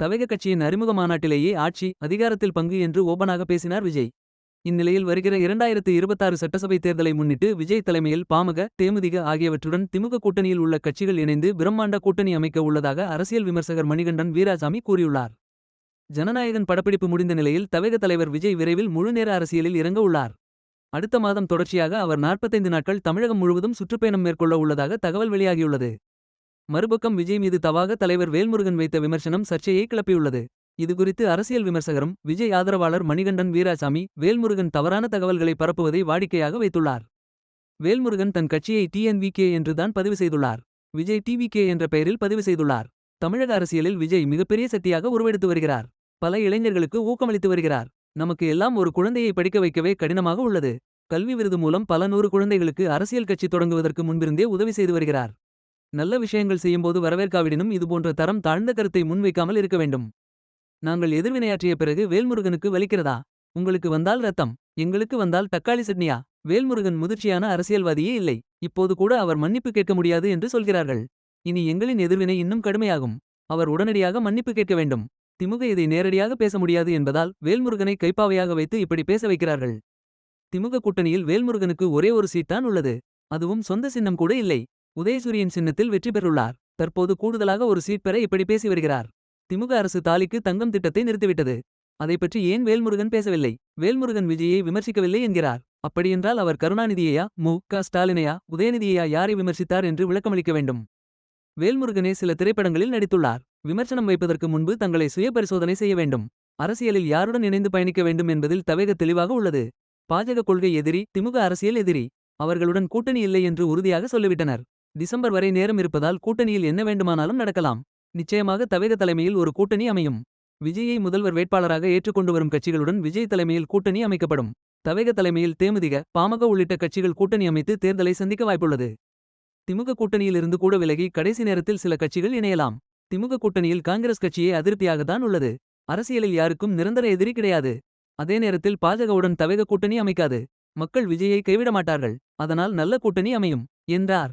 தவேக கட்சியின் அறிமுக மாநாட்டிலேயே ஆட்சி அதிகாரத்தில் பங்கு என்று ஓபனாக பேசினார் விஜய். இந்நிலையில் வருகிற இரண்டாயிரத்து இருபத்தாறு சட்டசபை தேர்தலை முன்னிட்டு விஜய் தலைமையில் பாமக தேமுதிக ஆகியவற்றுடன் திமுக கூட்டணியில் உள்ள கட்சிகள் இணைந்து பிரம்மாண்ட கூட்டணி அமைக்க உள்ளதாக அரசியல் விமர்சகர் மணிகண்டன் வீராசாமி கூறியுள்ளார். ஜனநாயகன் படப்பிடிப்பு முடிந்த நிலையில் தவேக தலைவர் விஜய் விரைவில் முழுநேர அரசியலில் இறங்க உள்ளார். அடுத்த மாதம் தொடர்ச்சியாக அவர் 45 நாட்கள் தமிழகம் முழுவதும் சுற்றுப்பயணம் மேற்கொள்ள உள்ளதாக தகவல் வெளியாகியுள்ளது. மறுபக்கம் விஜய் மீது தவாக தலைவர் வேல்முருகன் வைத்த விமர்சனம் சர்ச்சையை கிளப்பியுள்ளது. இதுகுறித்து அரசியல் விமர்சகரும் விஜய் ஆதரவாளர் மணிகண்டன் வீராசாமி வேல்முருகன் தவறான தகவல்களை பரப்புவதை வாடிக்கையாக வைத்துள்ளார். வேல்முருகன் தன் கட்சியை டிஎன்விகே என்றுதான் பதிவு செய்துள்ளார். விஜய் டிவிகே என்ற பெயரில் பதிவு செய்துள்ளார். தமிழக அரசியலில் விஜய் மிகப்பெரிய சக்தியாக உருவெடுத்து வருகிறார். பல இளைஞர்களுக்கு ஊக்கமளித்து வருகிறார். நமக்கு எல்லாம் ஒரு குழந்தையை படிக்க வைக்கவே கடினமாக உள்ளது. கல்வி விருது மூலம் பல நூறு குழந்தைகளுக்கு அரசியல் கட்சி தொடங்குவதற்கு முன்பிருந்தே உதவி செய்து வருகிறார். நல்ல விஷயங்கள் செய்யும்போது வரவேற்காவிடனும் இதுபோன்ற தரம் தாழ்ந்த கருத்தை முன்வைக்காமல் இருக்க வேண்டும். நாங்கள் எதிர்வினையாற்றிய பிறகு வேல்முருகனுக்கு வலிக்கிறதா? உங்களுக்கு வந்தால் ரத்தம் எங்களுக்கு வந்தால் தக்காளி சட்னியா? வேல்முருகன் முதிர்ச்சியான அரசியல்வாதியே இல்லை இப்போது கூட அவர் மன்னிப்பு கேட்க முடியாது என்று சொல்கிறார்கள். இனி எங்களின் எதிர்வினை இன்னும் கடுமையாகும். அவர் உடனடியாக மன்னிப்பு கேட்க வேண்டும். திமுக இதை நேரடியாக பேச முடியாது என்பதால் வேல்முருகனை கைப்பாவையாக வைத்து இப்படி பேச வைக்கிறார்கள். திமுக கூட்டணியில் வேல்முருகனுக்கு ஒரே ஒரு சீட் தான் உள்ளது. அதுவும் சொந்த சின்னம் கூட இல்லை. உதயசூரியன் சின்னத்தில் வெற்றி பெற்றுள்ளார். தற்போது கூடுதலாக ஒரு சீட் பெற இப்படி பேசி வருகிறார். திமுக அரசு தாலிக்கு தங்கம் திட்டத்தை நிறுத்திவிட்டது. அதை பற்றி ஏன் வேல்முருகன் பேசவில்லை? வேல்முருகன் விஜயை விமர்சிக்கவில்லை என்கிறார். அப்படியென்றால் அவர் கருணாநிதியையா? மு. க. ஸ்டாலினையா? உதயநிதியையா யாரை விமர்சித்தார் என்று விளக்கமளிக்க வேண்டும்? வேல்முருகனே சில திரைப்படங்களில் நடித்துள்ளார். விமர்சனம் வைப்பதற்கு முன்பு தங்களை சுய பரிசோதனை செய்ய வேண்டும். அரசியலில் யாருடன் இணைந்து பயணிக்க வேண்டும் என்பதில் தவேக தெளிவாக உள்ளது. பாஜக கொள்கை எதிரி திமுக அரசியல் எதிரி. அவர்களுடன் கூட்டணி இல்லை என்று உறுதியாக சொல்லிவிட்டனர். டிசம்பர் வரை நேரம் இருப்பதால் கூட்டணியில் என்ன வேண்டுமானாலும் நடக்கலாம். நிச்சயமாக தவேக தலைமையில் ஒரு கூட்டணி அமையும். விஜயை முதல்வர் வேட்பாளராக ஏற்றுக்கொண்டு வரும் கட்சிகளுடன் விஜய் தலைமையில் கூட்டணி அமைக்கப்படும். தவேக தலைமையில் தேமுதிக பாமக உள்ளிட்ட கட்சிகள் கூட்டணி அமைத்து தேர்தலை சந்திக்க வாய்ப்புள்ளது. திமுக கூட்டணியிலிருந்து கூட விலகி கடைசி நேரத்தில் சில கட்சிகள் இணையலாம். திமுக கூட்டணியில் காங்கிரஸ் கட்சியே அதிருப்தியாகத்தான் உள்ளது. அரசியலில் யாருக்கும் நிரந்தர எதிரி கிடையாது. அதே நேரத்தில் பாஜகவுடன் தவேக கூட்டணி அமைக்காது. மக்கள் விஜயை கைவிட மாட்டார்கள். அதனால் நல்ல கூட்டணி அமையும். என்றார்.